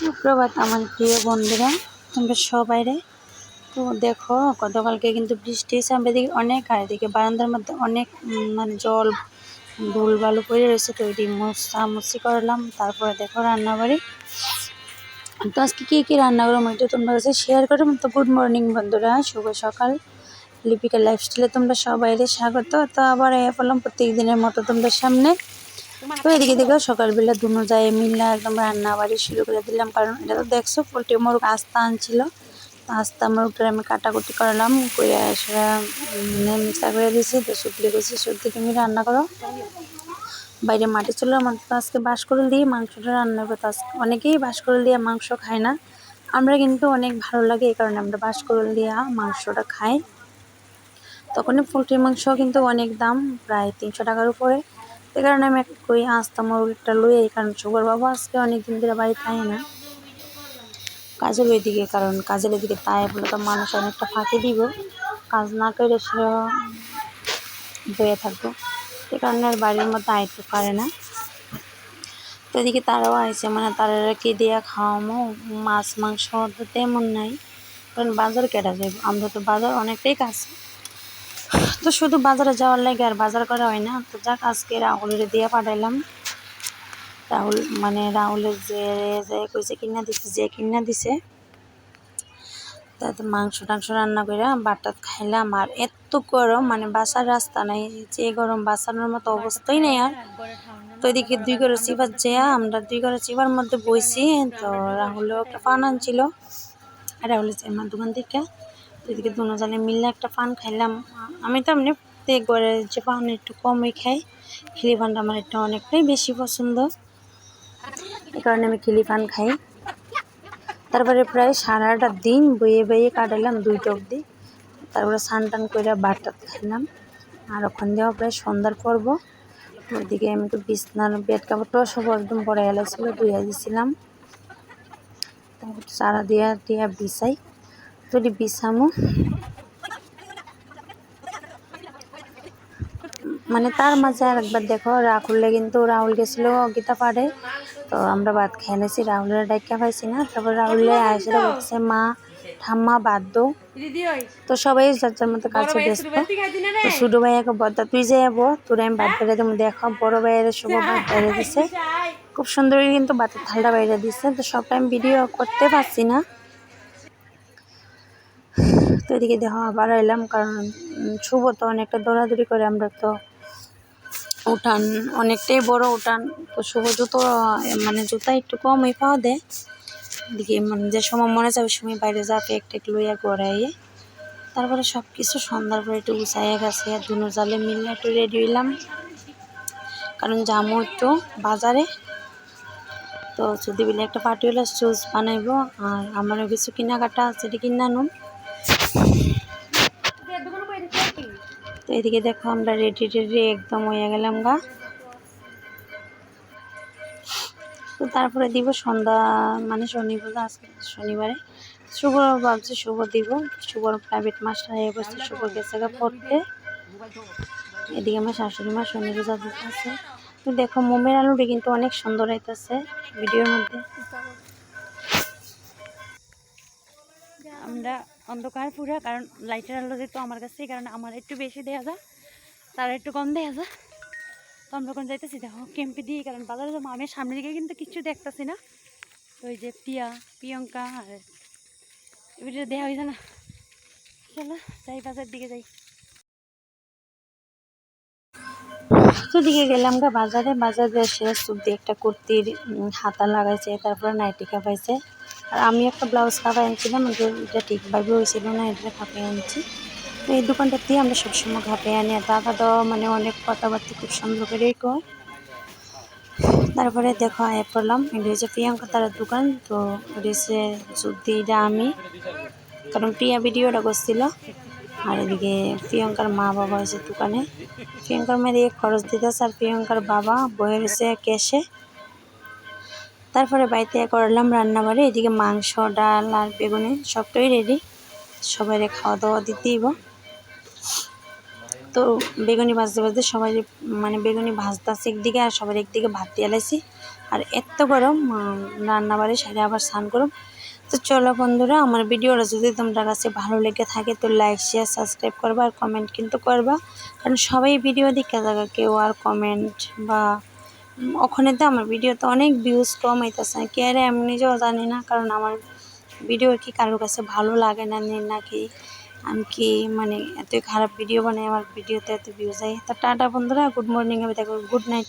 সুপ্রভাত আমার প্রিয় বন্ধুরা, তোমরা সবাই রে। তো দেখো, গতকালকে কিন্তু বৃষ্টি এসে আমরা এদিকে অনেক, আর এদিকে বারান্দার মধ্যে অনেক মানে জল ধুল বালু পড়ে রয়েছে। তো ওইটি মুছি করলাম। তারপরে দেখো রান্নাবাড়ি। তো আজকে কী কী রান্না করলাম এটা তোমরা কাছে শেয়ার করো তো গুড মর্নিং বন্ধুরা, শুভ সকাল। লিপিকা লাইফস্টাইলে তোমরা সবাই স্বাগত। তো আবার এ পড়লাম প্রত্যেক দিনের মতো তোমাদের সামনে তো এদিকে দেখো সকালবেলা দুনো যায় মিললে একদম রান্না বাড়ি শুরু করে দিলাম। কারণ এটা তো দেখছ পোলট্রি মোরগ আস্তা আনছিল। আস্তা মোরগটা আমি কাটাকুটি করলাম করে সেটা মানে মিক্সার করে দিয়েছি তো শুকলি করছি সত্যি তুমি রান্না করো। বাইরে মাটি চলে আমার তো আজকে বাঁশকরল দিয়ে মাংসটা রান্না করতে আজকে অনেকেই বাঁশকরল দিয়ে মাংস খায় না। আমরা কিন্তু অনেক ভালো লাগে এই কারণে আমরা বাঁশকরল দিয়ে মাংসটা খাই। তখনই পোলট্রির মাংস কিন্তু অনেক দাম প্রায় তিনশো টাকার উপরে। এই কারণে আমি কই আস্তা লই এই কারণ সুগার বাবা আজকে অনেক দিন ধরে বাড়ি থাকে না। কাজের ওইদিকে, কারণ কাজের ওইদিকে তাই বলে তো মানুষ অনেকটা ফাঁকি দিব। কাজ না করে সে বয়ে থাকব। এই কারণে আর বাড়ির মধ্যে আইতে পারে না। তো এদিকে তারাও আইসে মানে তারা কি দিয়ে খাওয়ামো? মাছ, মাংস তো তেমন নাই। কারণ বাজার কেটা যাবে আমরা তো বাজার অনেকটাই কাছে। তো শুধু বাজারে যাওয়ার লাগে আর বাজার করা হয় না। তো যাক, আজকে রাহুলের দিয়ে পাঠাইলাম। রাহুল মানে রাহুলের যে যে কইছে কিনা দিছে, যে কিনা দিছে। তাতে মাংস টাংস রান্না করে বাটাত খাইলাম। আর এত গরম মানে বাসার রাস্তা নাই, যে গরম বাঁচানোর মতো অবস্থাই নেই আর। তো এদিকে দুই করে চিবার যেয়া, আমরা দুই করে চিবার মধ্যে বইছি। তো রাহুলও একটা পান আনছিল। আর রাহুল আমার দোকান থেকে এদিকে দুনো জানে মিললে একটা পান খাইলাম। আমি তো এমনি ঘরে যে পান একটু কমই খাই। খিলি পানটা আমার একটা অনেকটাই বেশি পছন্দ। এই কারণে আমি খিলি পান খাই। তারপরে প্রায় সারাটা দিন বইয়ে বইয়ে কাটালাম দুইটা অবধি। তারপরে স্নান টান করে বারটা খাইলাম। আর ওখান দিয়েও প্রায় সন্ধ্যার পর্ব। ওইদিকে আমি একটু বিছনার বেড কাপড়টাও সব একদম পরে গেলেছিল ধুয়ে দিয়েছিলাম তারপর চারা দিয়া দিয়া বিছাই। যদি বিছামো মানে তার মাঝে আর একবার দেখো রাহুলে কিন্তু রাহুল গেছিল গীতা পাড়ে। তো আমরা ভাত খেয়ে নিয়েছি রাহুলের ডাইকা পাইছি না। তারপর রাহুলে আয়সা বলতেছে মা ঠাম্মা বাদ দো তো সবাই যার মতো কাছে ব্যস্ত। তো ছোট ভাইয়াকে বদ্দা তুই যে যাব তোর আমি বাদ বেড়ে তুমি দেখো বড় ভাইয়ের শুভ বাদ বাইরে দিছে। খুব সুন্দর কিন্তু বাতের থালটা বাইরে দিচ্ছে তো সবটা আমি ভিডিও করতে পারছি না। তো এদিকে দেখো আবার এলাম কারণ শুভ তো অনেকটা দৌড়াদৌড়ি করে আমরা তো উঠান অনেকটাই বড় উঠান। তো শুভ জুতো মানে জুতা একটু কমই পাওয়া দেয়। এদিকে মানে যে সময় মনে যাবে, সময় বাইরে যাবে, একটা একটু লইয়া গড়াইয়ে। তারপরে সব কিছু সন্ধ্যার পরে একটু গুছাইয়া গেছে দুনো জালে মিললে একটু রেডি হইলাম। কারণ যামো একটু বাজারে। তো যদি বিলে একটা পার্টিওয়ালা জুস বানাইবো, আর আমারও কিছু কেনাকাটা আছে, সেটা কিনে আনুম। তো এদিকে দেখো আমরা রেডি রেডি একদম হয়ে গেলাম গা। তো তারপরে দিব সন্ধ্যা মানে শনিবার আজকে শনিবারে। শুভ ভাবছি শুভ দিব শুভর প্রাইভেট মাস্টার হয়ে বসছে শুভ গেছে গা পড়তে। এদিকে আমার শাশুড়ি মা শনি পূজা দিতেছে। দেখো মোমের আলুটি কিন্তু অনেক সুন্দর হইতেছে ভিডিওর মধ্যে। আমরা অন্ধকার পুরা, কারণ লাইটের আলো যেহেতু আমার কাছে কারণ আমার একটু বেশি দেওয়া যায় তার একটু কম দেওয়া যায় তো আমরা ওখানে যাইতেছি, দেখো ক্যাম্পে দিয়ে, কারণ বাজারে যাব। আমি সামনের দিকে কিন্তু কিচ্ছু দেখতেছি না। তো ওই যে প্রিয়া, প্রিয়ঙ্কা আর এবারে দেওয়া হয়েছে না। চলো, যাই, বাজার দিকে যাই। দিকে গেলাম গা বাজারে। বাজারে এসে সুদি একটা কুর্তির হাতা লাগাইছে, তারপরে নাইটি কাপাইছে। আর আমি একটা ব্লাউজ কাপাই আনছিলাম এটা ঠিকভাবে হয়েছিল না, এটা কাপাই আনছি। তো এই দোকানটাতেই আমরা সবসময় কাপাই আনি। আর দাদা তো মানে অনেক কথাবার্তা খুব সুন্দর করেই কয়। তারপরে দেখো, আয় পড়লাম। এটা হচ্ছে প্রিয়াঙ্কা তার দোকান, তো এটা হচ্ছে আমি। কারণ প্রিয়া ভিডিওটা করছিল। আর এদিকে প্রিয়ঙ্কার মা বাবা হয়েছে দোকানে। প্রিয়ঙ্কার মেয়ে দিয়ে খরচ দিতেছে আর প্রিয়ঙ্কার বাবা বইয়ের হচ্ছে ক্যাশে। তারপরে বাড়িতে করলাম রান্না বাড়ি এদিকে মাংস, ডাল আর বেগুনি সবটাই রেডি সবাই খাওয়া দাওয়া দিতেইব তো বেগুনি ভাজতে ভাজতে সবাই মানে বেগুনি ভাজতেছে একদিকে আর সবার একদিকে ভাত দিয়ে লাইছি আর এত গরম রান্না বাড়ি সাইডে আবার স্নান করুম। তো চলো বন্ধুরা, আমার ভিডিওটা যদি তোমরা কাছে ভালো লেগে থাকে তো লাইক শেয়ার সাবস্ক্রাইব করবা আর কমেন্ট কিন্তু করবা। কারণ সবাই ভিডিও দেখে থাকা, কেউ আর কমেন্ট বা ওখানে তো আমার ভিডিওতে অনেক ভিউজ কম হইতেছে। কে রে আমি নিজেও জানি না, কারণ আমার ভিডিও কি কারোর কাছে ভালো লাগে না নাকি আমি কি মানে এত খারাপ ভিডিও বানাই, আমার ভিডিওতে এত ভিউজ হয় তো টাটা বন্ধুরা গুড মর্নিং আমি দেখো গুড নাইট